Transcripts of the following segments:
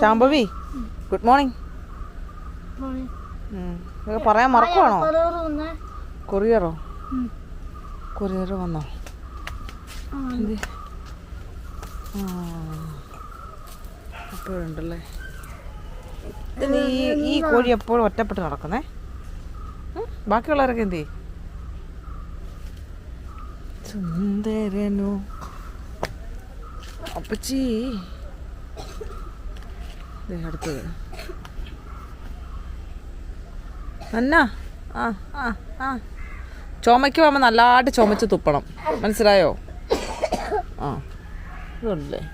Shambhavi good morning ഇതൊക്കെ പറയാൻ മറക്കുവാണോ? കൊറിയറോ courier വന്നോ. അപ്പോഴുണ്ടല്ലേ ഈ ഈ കോഴി എപ്പോഴും ഒറ്റപ്പെട്ട് നടക്കുന്നേ? ബാക്കിയുള്ളവരൊക്കെ എന്ത് ചെയ്യും? സുന്ദരനു? അപ്പച്ചി അടുത്തത്. എന്നാ ആ ആ ആ. ചുമയ്ക്ക് പോകുമ്പോൾ നല്ലതായിട്ട് ചുമച്ച് തുപ്പണം. മനസ്സിലായോ? ആ. ഇതുണ്ടല്ലേ?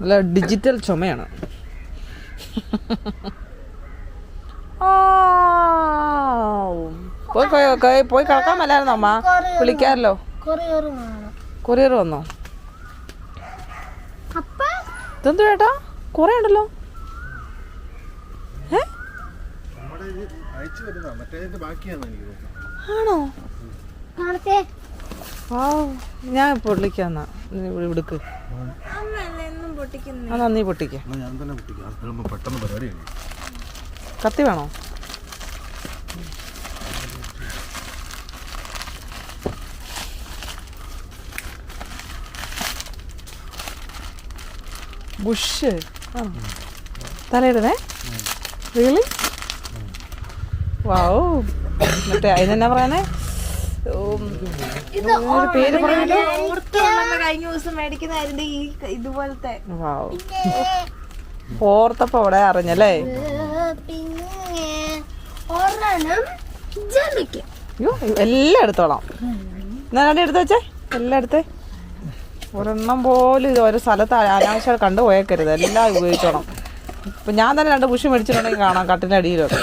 നല്ല ഡിജിറ്റൽ ചുമയാണ്. പോയി പോയി- കിടക്കാൻ മേലായിരുന്നോ അമ്മ? വിളിക്കാമല്ലോ. കൊറിയർ വന്നോ? ഇതെന്തു ചേട്ടാ കുറേ ഉണ്ടല്ലോ ഏ നമ്മുടെ ഇത് അയച്ചു മറ്റേതിന്റെ ബാക്കിയാന്ന് എനിക്ക് തോന്നുന്നു. ആണോ? കാണത്തെ ആ ഞാൻ ഇപ്പോൾ വിളിക്കാന്നാ നീ പൊട്ടിക്ക. എന്നാ ഞാൻ തന്നെ പെട്ടെന്ന് പരിപാടി കത്തി വേണോ? ബുഷ്. ആ. തലയിടുന്നേ റിയലി വാവോ മറ്റേ അതിനെന്നാ പറയണേ പേര് കഴിഞ്ഞ ദിവസം മേടിക്കുന്നതായിരുന്നു ഈ ഇതുപോലത്തെ. വാവ് ഓർത്തപ്പോ അവിടെ അറിഞ്ഞല്ലേ? അയ്യോ എല്ലാം എടുത്തോളാം. എടുത്ത് വെച്ചേ? എല്ലാം എടുത്ത്? ഒരെണ്ണം പോലും ഇത് ഒരു സ്ഥലത്ത് അനാവശ്യം കണ്ടുപോയേക്കരുത്. എല്ലാം ഉപയോഗിച്ചോണം. ഇപ്പം ഞാൻ തന്നെ രണ്ട് പുഷ് മേടിച്ചിട്ടുണ്ടെങ്കിൽ കാണാം കട്ടിന്റെ അടിയിലൊക്കെ.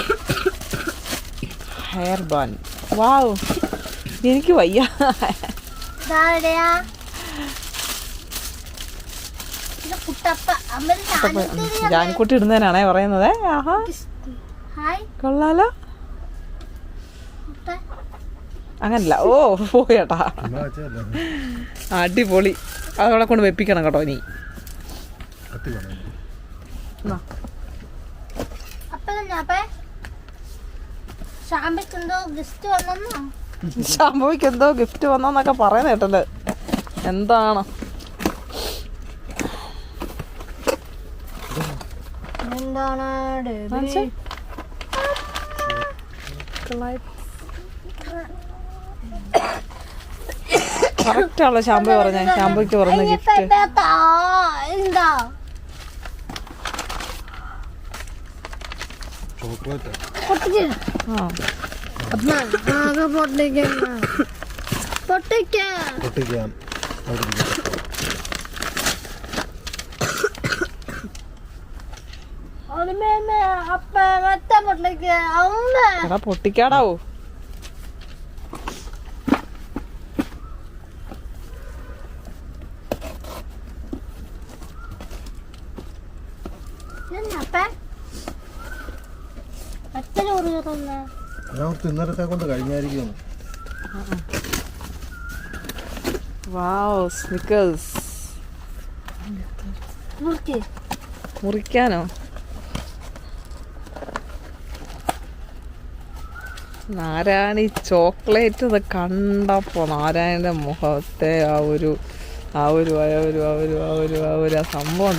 ഹെയർ ബാൻ വാവ് എനിക്ക് വയ്യ. ജാൻകുട്ടി ഇത് കുട്ടപ്പ. അമ്മ ജാനിക്കുട്ടി ഇടുന്നതിനാണേ പറയുന്നത്. ആഹാ. ഹായ്. കൊള്ളാലോ. കുട്ട. അങ്ങനല്ല. ഓ പോയേട്ടാ. അടിപൊളി. അതവിടെ കൊണ്ട് വെപ്പിക്കണം കേട്ടോ നീ കത്തി ശാംഭവിക്ക് എന്തോ ഗിഫ്റ്റ് വന്നോന്നൊക്കെ പറയുന്ന കേട്ടല്ലേ എന്താണ്? കറക്റ്റാണല്ലോ കാണിച്ചേ. കറക്റ്റ് ആണല്ലോ ശാമ്പു പറഞ്ഞേ. ശാമ്പുക്ക് പറഞ്ഞ ഗിഫ്റ്റ്. എന്താ? ചോക്ലേറ്റ് പൊട്ടിച്ച്. ആ. ആകെ പൊട്ടിക്കുന്ന പൊട്ടിക്ക. പൊട്ടിക്കാൻ അവിടെ ഇരിക്കട്ടെ. അപ്പ മറ്റേ പൊട്ടിക്ക അമ്മ എടാ പൊട്ടിക്കാടാവോ അപ്പ മറ്റേ ചോറ് കയറുന്ന ഇന്നലത്തെ കൊണ്ട് കഴിഞ്ഞായിരിക്കും. വാവ് സ്നിക്കേഴ്സ് മുറിക്കാനോ? നാരായണി ചോക്ലേറ്റ് ഇത് കണ്ടപ്പോ നാരായണന്റെ മുഖത്തെ ആ ഒരു ആ ഒരു ആ ഒരു ആ ഒരു ആ ഒരു ആ ഒരു ആ സംഭവം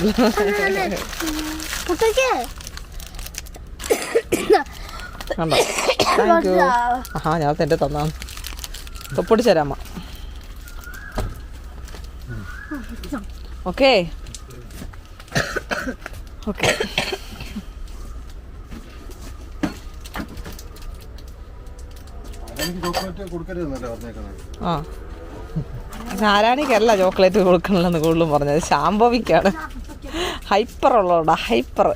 കണ്ടോ? Thank you. ആഹാ ഞാൻ എന്റെ തന്നാണ്. തൊപ്പൊടി തരാമ്മ ഓക്കേ. ഓക്കെ. ആ. നാരായണിക്കല്ല ചോക്ലേറ്റ് കൊടുക്കണമെന്ന് കൂടുതലും പറഞ്ഞത്. ശാംഭവിക്കാണ്. ഹൈപ്പർ ഉള്ളോടാ ഹൈപ്പർ.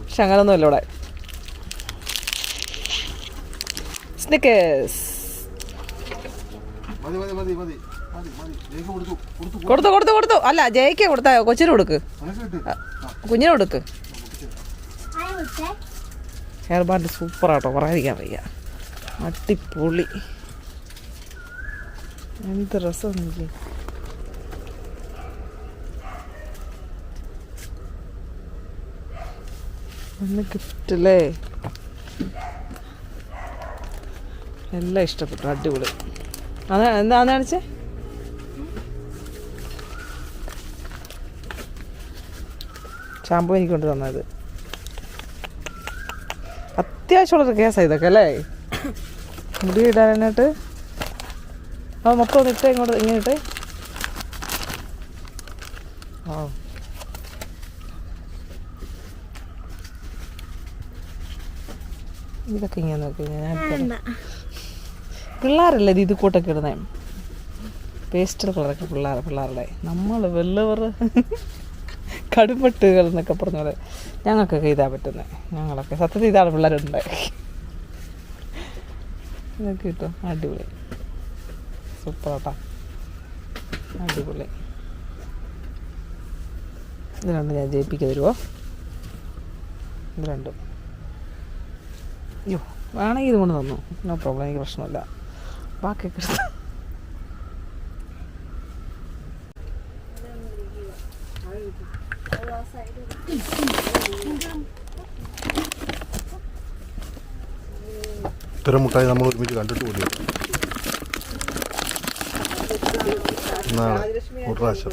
പക്ഷെ അങ്ങനൊന്നുമില്ല ഇവിടെ. ഇതൊക്കെ കൊടുത്തു കൊടുത്തു കൊടുത്തു. അല്ല ജയക്ക് കൊടുത്താ കൊച്ചിന് കൊടുക്ക്. കുഞ്ഞിന് കൊടുക്ക്. ഹെയർ ബാൻഡ് സൂപ്പറാട്ടോ പറയാതിരിക്കാൻ വയ്യ. അടിപൊളി. എന്ത് രസം എനിക്ക് ഒന്ന് കിട്ടില്ലേ എല്ലാം ഇഷ്ടപ്പെട്ടു അടിപൊളി. അതാ എന്താന്ന് കാണിച്ചേ? ഷാമ്പു എനിക്ക് കൊണ്ട് തന്നത്. അത്യാവശ്യമുള്ളൊരു കേസാണ് ഇതൊക്കെ അല്ലേ? മുടി ഇടാനായിട്ട് അത് മൊത്തം ഒന്ന് ഇട്ടേ ഇങ്ങോട്ട് ഇങ്ങനെ ഇട്ടേ. ആ. ഇതൊക്കെ ഇങ്ങനെ നോക്കി ഞാൻ പിള്ളേരല്ലേ ഇത് കൂട്ടൊക്കെ ഇടുന്നേ? പേസ്റ്റൽ കളറൊക്കെ പിള്ളേർ പിള്ളേരുടെ. നമ്മൾ വെള്ളവർ കടുപ്പട്ടുകൾ എന്നൊക്കെ പറഞ്ഞ പോലെ ഞങ്ങൾക്കൊക്കെ ഇതാ പറ്റുന്നത് ഞങ്ങളൊക്കെ സത്യത്തിൽ ഇതാണ് പിള്ളേരുണ്ട്. ഇതൊക്കെ കിട്ടും അടിപൊളി. സൂപ്പർ കേട്ടോ അടിപൊളി. ഇത് രണ്ടും ഞാൻ ജയിപ്പിക്കു തരുമോ ഇത് രണ്ടും. അയ്യോ വേണമെങ്കിൽ ഇതുകൊണ്ട് തന്നു. നോ പ്രോബ്ലം എനിക്ക് പ്രശ്നമില്ല. ബാക്കിയൊക്കെ എടുത്ത് തിരമുട്ടായി മുട്ടായി നമ്മൾ ഒരുമിച്ച് കണ്ടിട്ട് പോലും എന്നാണ് ഒരു പ്രാവശ്യം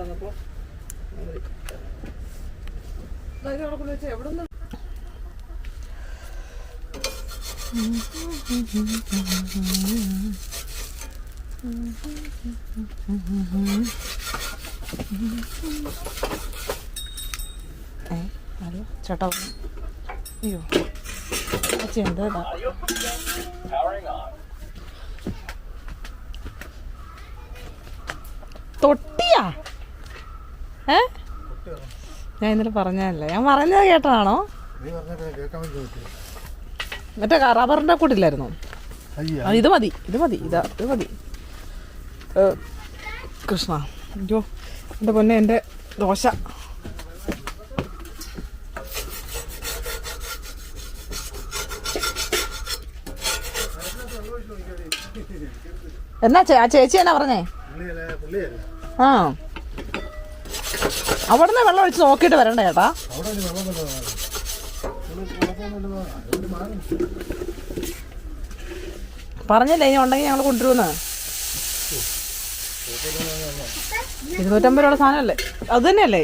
ഏ ഹലോ ചേട്ടാ. അയ്യോ അച്ഛൻ എന്താ തൊട്ടിയാ? ഏ? ഞാൻ ഇന്നലെ പറഞ്ഞതല്ലേ? ഞാൻ പറഞ്ഞത് കേട്ടതാണോ? മറ്റേ റബ്ബറിന്റെ കൂട്ടില്ലായിരുന്നോ? അയ്യ. ഇത് മതി ഇത് മതി ഇതാ ഇത് മതി. കൃഷ്ണ. അയ്യോ എന്റെ പൊന്നെ എന്റെ ദോശ. എന്നാ ആ ചേച്ചി എന്നാ പറഞ്ഞേ? ആ. അവിടെ അവിടുന്ന് വെള്ളം ഒഴിച്ച് നോക്കിയിട്ട് വരണ്ട ചേട്ടാ പറഞ്ഞില്ലേ ഇനി ഉണ്ടെങ്കിൽ ഞങ്ങൾ കൊണ്ടുവരുമെന്ന്? ഇരുന്നൂറ്റമ്പത് രൂപയുടെ സാധനമല്ലേ? അത് തന്നെയല്ലേ?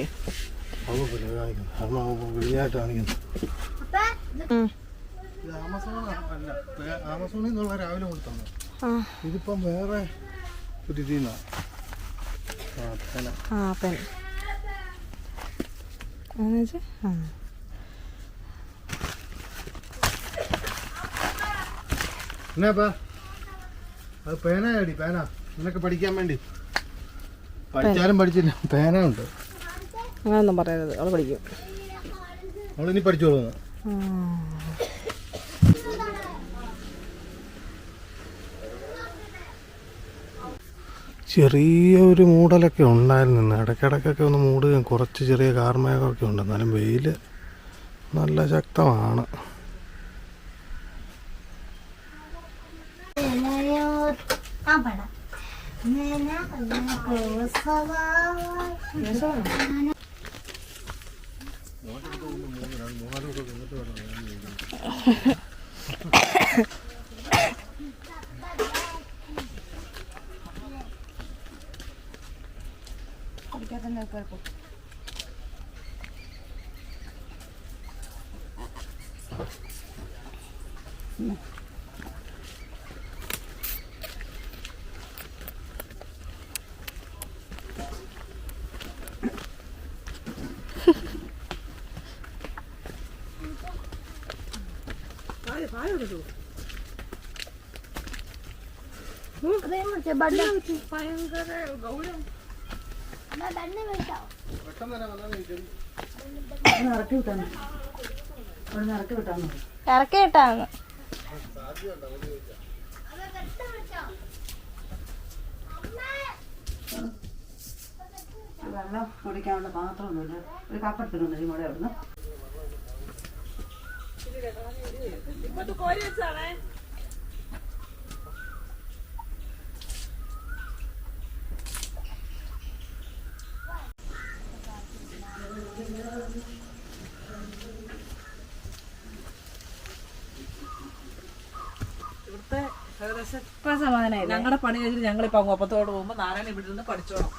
ആമസോണിൽ നിന്നുള്ള വേറെ പേന. നിനക്ക് പഠിക്കാൻ വേണ്ടി. പഠിച്ചാലും പഠിച്ചില്ല. പേന ഉണ്ട് അങ്ങനൊന്നും പറയരുത്. അവൾ പഠിക്കും. നമ്മളിനി പഠിച്ചോളൂ ചെറിയ ഒരു മൂടലൊക്കെ ഉണ്ടായിരുന്നു ഇന്ന്. ഇടയ്ക്കിടയ്ക്കൊക്കെ ഒന്ന് മൂടുകയും കുറച്ച് ചെറിയ കാർമേഘമൊക്കെ ഉണ്ട്. എന്നാലും വെയിൽ നല്ല ശക്തമാണ്. Ha ha ha. ഇറക്കി വിട്ടാന്ന്. വെള്ളം കുടിക്കാനുള്ള പാത്രമൊന്നുമില്ല ഒരു കപ്പെടുത്തിട്ടുണ്ട് ഈ ഇങ്ങോട്ട് കോരി ഞങ്ങളുടെ പണി കഴിഞ്ഞിട്ട് ഞങ്ങളിപ്പോ അങ്ങോപ്പത്തോട് പോകുമ്പോ നാരായണ ഇവിടെ നിന്ന് പഠിച്ചോണം